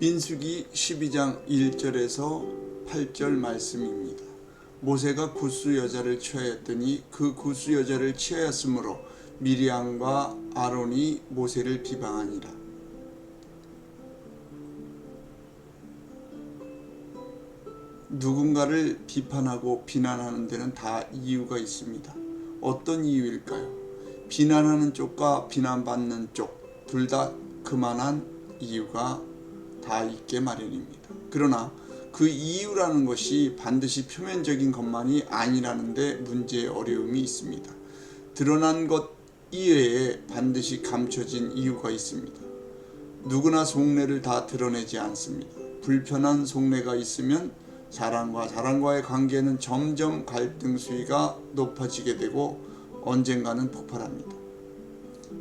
민수기 12장 1절에서 8절 말씀입니다. 모세가 구스 여자를 취하였더니 그 구스 여자를 취하였으므로 미리암과 아론이 모세를 비방하니라. 누군가를 비판하고 비난하는 데는 다 이유가 있습니다. 어떤 이유일까요? 비난하는 쪽과 비난받는 쪽 둘 다 그만한 이유가 다 있게 마련입니다. 그러나 그 이유라는 것이 반드시 표면적인 것만이 아니라는데 문제의 어려움이 있습니다. 드러난 것 이외에 반드시 감춰진 이유가 있습니다. 누구나 속내를 다 드러내지 않습니다. 불편한 속내가 있으면 사랑과 사랑과의 관계는 점점 갈등 수위가 높아지게 되고 언젠가는 폭발합니다.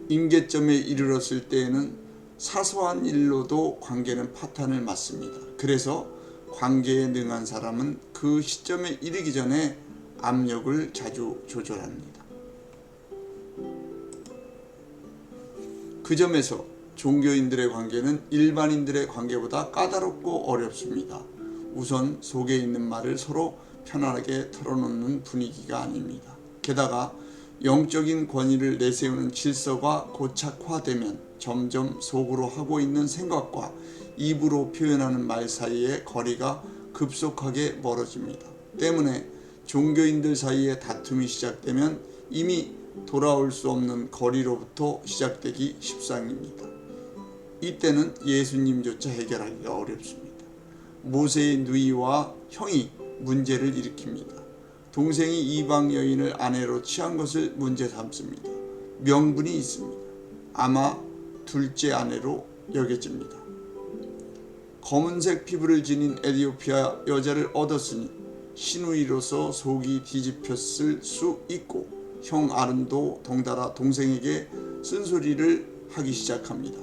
임계점에 이르렀을 때에는 사소한 일로도 관계는 파탄을 맞습니다. 그래서 관계에 능한 사람은 그 시점에 이르기 전에 압력을 자주 조절합니다. 그 점에서 종교인들의 관계는 일반인들의 관계보다 까다롭고 어렵습니다. 우선 속에 있는 말을 서로 편안하게 털어놓는 분위기가 아닙니다. 게다가 영적인 권위를 내세우는 질서가 고착화되면 점점 속으로 하고 있는 생각과 입으로 표현하는 말 사이의 거리가 급속하게 멀어집니다. 때문에 종교인들 사이에 다툼이 시작되면 이미 돌아올 수 없는 거리로부터 시작되기 십상입니다. 이때는 예수님조차 해결하기가 어렵습니다. 모세의 누이와 형이 문제를 일으킵니다. 동생이 이방 여인을 아내로 취한 것을 문제 삼습니다. 명분이 있습니다. 아마 둘째 아내로 여겨집니다. 검은색 피부를 지닌 에디오피아 여자를 얻었으니 신우이로서 속이 뒤집혔을 수 있고 형 아른도 동달아 동생에게 쓴소리를 하기 시작합니다.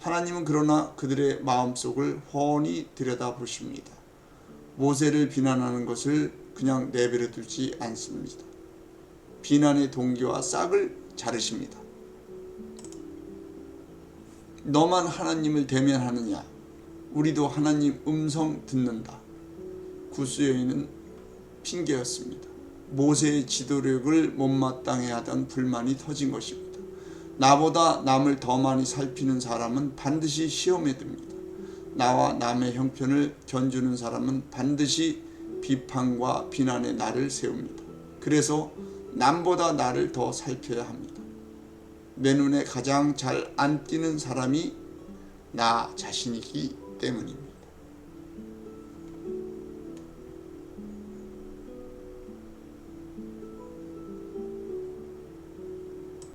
하나님은 그러나 그들의 마음속을 훤히 들여다보십니다. 모세를 비난하는 것을 그냥 내버려 두지 않습니다. 비난의 동기와 싹을 자르십니다. 너만 하나님을 대면하느냐? 우리도 하나님 음성 듣는다. 구스 여인은 핑계였습니다. 모세의 지도력을 못마땅해 하던 불만이 터진 것입니다. 나보다 남을 더 많이 살피는 사람은 반드시 시험에 듭니다. 나와 남의 형편을 견주는 사람은 반드시 비판과 비난의 날을 세웁니다. 그래서 남보다 나를 더 살펴야 합니다. 내 눈에 가장 잘 안 띄는 사람이 나 자신이기 때문입니다.